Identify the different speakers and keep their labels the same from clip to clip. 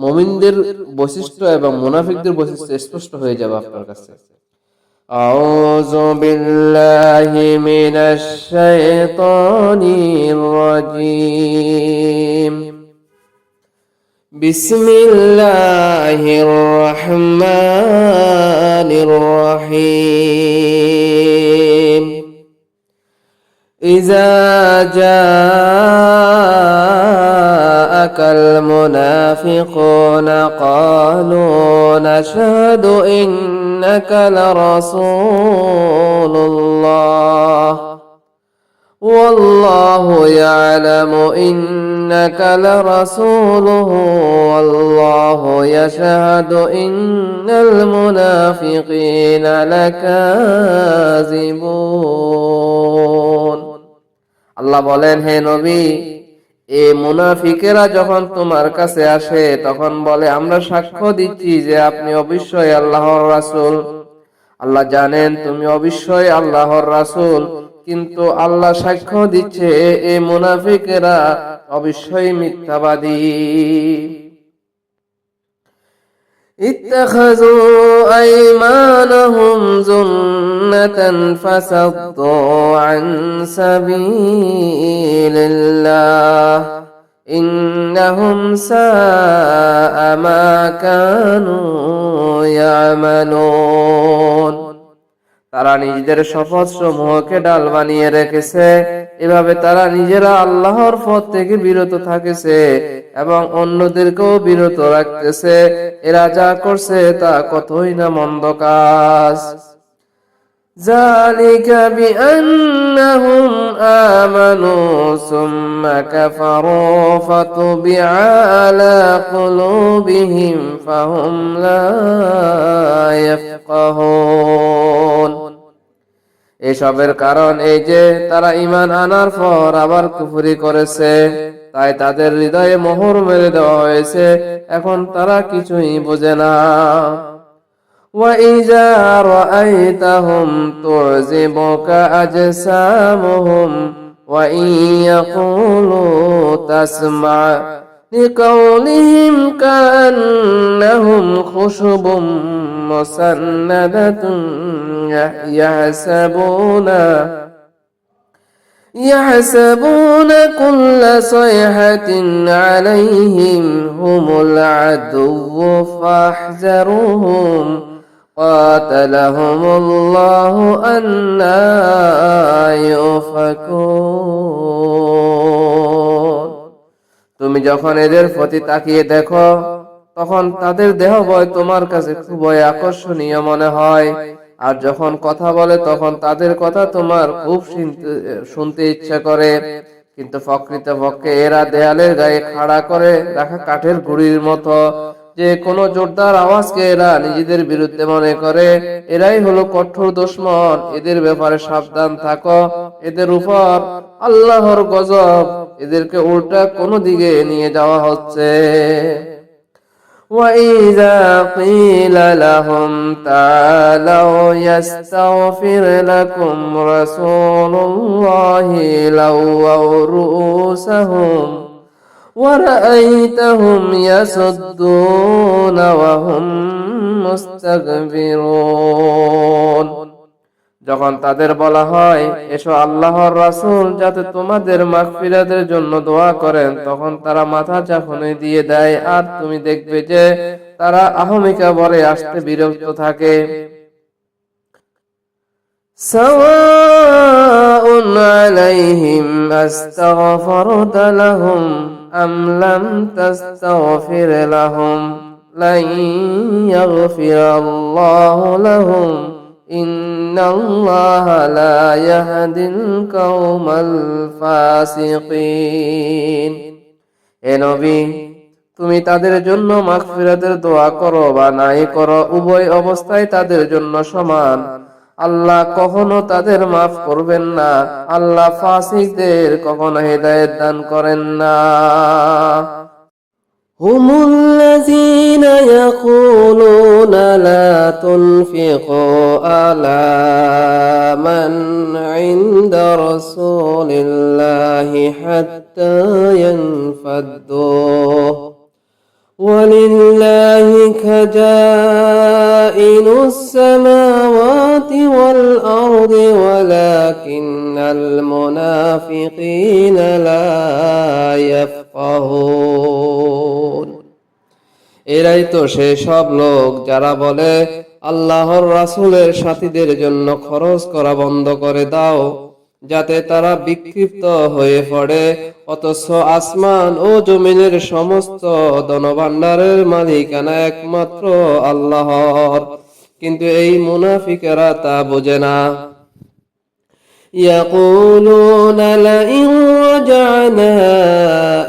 Speaker 1: মুমিনদের বৈশিষ্ট্য এবং মুনাফিকদের বৈশিষ্ট্য স্পষ্ট হয়ে যাবে আপনার কাছে أعوذ بالله من الشيطان الرجيم بسم الله الرحمن الرحيم إذا جاءك المنافقون قالوا نشهد إنك لرسول الله والله يعلم إنك لرسوله والله يشهد إن المنافقين لكاذبون আল্লাহ বলেন হে নবী এ মুনাফিকেরা যখন তোমার কাছে আসে, তখন বলে, আমরা সাক্ষ্য দিচ্ছি যে আপনি অবশ্যই আল্লাহর রাসুল। আল্লাহ জানেন, তুমি অবশ্যই আল্লাহর রাসুল। কিন্তু আল্লাহ সাক্ষ্য দিচ্ছে, এ মুনাফিকেরা অবশ্যই মিথ্যাবাদী। اتخذوا أيمانهم جنة فصدوا عن سبيل الله إنهم ساء ما كانوا يعملون তারা নিজেদের শপথ সমূহকে ডাল বানিয়ে রেখেছে এভাবে তারা নিজেরা আল্লাহর পথ থেকে বিরত থাকেছে এবং অন্যদেরকেও বিরত রাখতেছে এরা যা করছে তা কতই না মন্দ কাজ ذلك بأنهم آمنوا ثم كفروا فطبع على قلوبهم فهم لا يفقهون এসবের কারণ এই যে তারা ইমান আনার পর আবার কুফরি করেছে তাই তাদের হৃদয়ে মোহর মেরে দেওয়া হয়েছে এখন তারা কিছুই বোঝে না وإذا رأيتهم تعجبك أجسامهم وإن يقولوا تسمع لقولهم كأنهم خشب مسندة يحسبون يحسبون كل صيحة عليهم هم العدو فاحذروهم قاتلهم الله أنا يؤفكون. তুমি যখন এদের প্রতি তাকিয়ে দেখো, তখন তাদের দেহ বয় তোমার কাছে খুবই আকর্ষণীয় মনে হয়। আর যখন কথা বলে, তখন তাদের কথা তোমার খুব শুনতে- ইচ্ছা করে। কিন্তু প্রকৃত পক্ষে এরা দেয়ালের গায়ে খাড়া করে রাখা কাঠের গুড়ির মতো। যে কোনো জোরদার আওয়াজকে এরা নিজেদের বিরুদ্ধে মনে করে। এরাই হলো কঠোর দুশ্মন। এদের ব্যাপারে সাবধান থাকো। এদের উপর আল্লাহর গজব এদেরকে উল্টা কোনো দিকে নিয়ে যাওয়া হচ্ছে وإذا قيل لهم تعالوا يستغفر لكم رسول الله لووا رؤوسهم ورأيتهم يصدون وهم مستكبرون যখন তাদের বলা হয় এসো আল্লাহর রাসূল যাতে তোমাদের মাগফিরাতের জন্য দোয়া করেন তখন তারা মাথা চাপনে দিয়ে দেয় আর তুমি দেখবে যে তারা আহমিকা বলে আসতে বিরক্ত থাকে سواء عليهم أستغفرت لهم أم لم تستغفر لهم لن يغفر الله لهم إن الله لا يهدي القوم الفاسقين এ নবী তুমি তাদের জন্য মাগফিরাতের দোয়া করো বা নাই করো উভয় অবস্থায় তাদের জন্য সমান আল্লাহ কখনো তাদের মাফ করবেন না আল্লাহ ফাসিকদের কখনো হেদায়েত দান করেন না هم الذين يقولون لا تنفقوا على من عند رسول الله حتى ينفدوا ولله خزائن السماوات والأرض ولكن المنافقين لا يفقهون এরাই তো সেই সব লোক যারা বলে আল্লাহর রাসূলের সাথীদের জন্য খরচ করা বন্ধ করে দাও যাতে তারা বিক্ষিপ্ত হয়ে পড়ে অথচ আসমান ও জমিনের সমস্ত ধনভাণ্ডারের মালিকানা একমাত্র আল্লাহর কিন্তু এই মুনাফিকেরা তা বোঝে না يقولون لئن رجعنا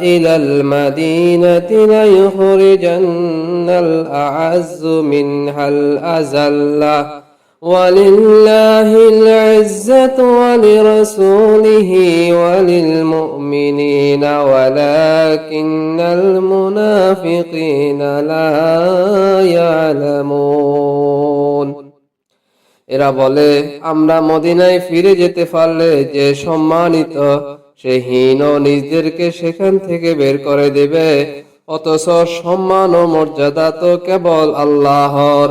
Speaker 1: إلى المدينة ليخرجن الأعز منها الأذل ولله العزة ولرسوله وللمؤمنين ولكن المنافقين لا يعلمون এরা বলে আমরা মদিনায় ফিরে যেতে পারলে যে সম্মানিত সে হীন ও নিজদেরকে সেখান থেকে বের করে দেবে অথচ সম্মান ও মর্যাদা তো কেবল আল্লাহর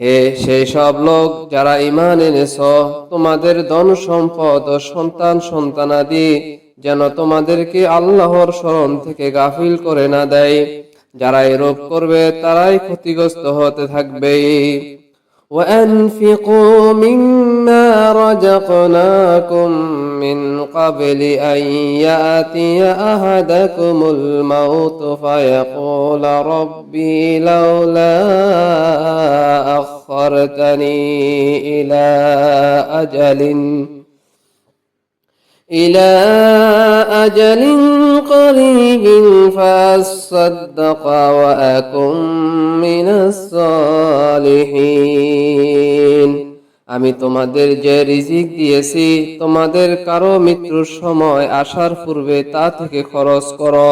Speaker 1: হে সেই সব লোক যারা ইমান এনেছ, তোমাদের ধন সম্পদ ও সন্তান সন্তানাদি যেন তোমাদেরকে আল্লাহর স্মরণ থেকে গাফিল করে না দেয়। যারা এরূপ করবে, তারাই ক্ষতিগ্রস্ত হতে থাকবে। وأنفقوا مما رزقناكم من قبل أن يأتي أحدكم الموت فيقول ربي لولا أخرتني إلى أجل إلى أجل قريب فأصدق وأكن من الصالحين আমি তোমাদের যে রিজিক দিয়েছি তোমাদের কারো মৃত্যুর সময় আসার পূর্বে তা থেকে খরচ করো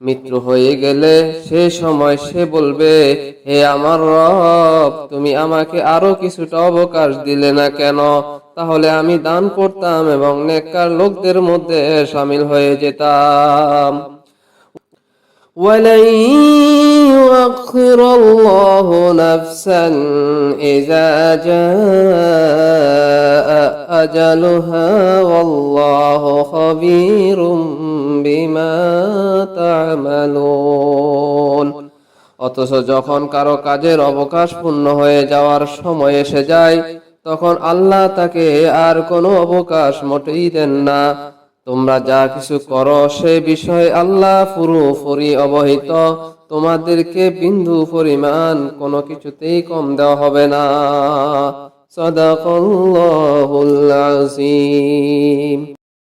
Speaker 1: মৃত্যু হয়ে গেলে সে সময় সে বলবে হে আমার রব তুমি আমাকে আরো কিছুটা অবকাশ দিলে না কেন তাহলে আমি দান করতাম এবং নেককার লোকদের মধ্যে সামিল হয়ে যেতাম ولن يؤخر الله نفسا إذا جاء أجلها والله خبير بما تعملون অথচ যখন কারো কাজের অবকাশ পূর্ণ হয়ে যাওয়ার সময় এসে যায় তখন আল্লাহ তাকে আর কোনো অবকাশ মোটেই দেন না তোমরা যা কিছু করো সে বিষয়ে আল্লাহ পুরোপুরি অবহিত তোমাদেরকে বিন্দু পরিমাণ কোনো কিছুতেই কম দেওয়া হবে না صدق الله العظيم.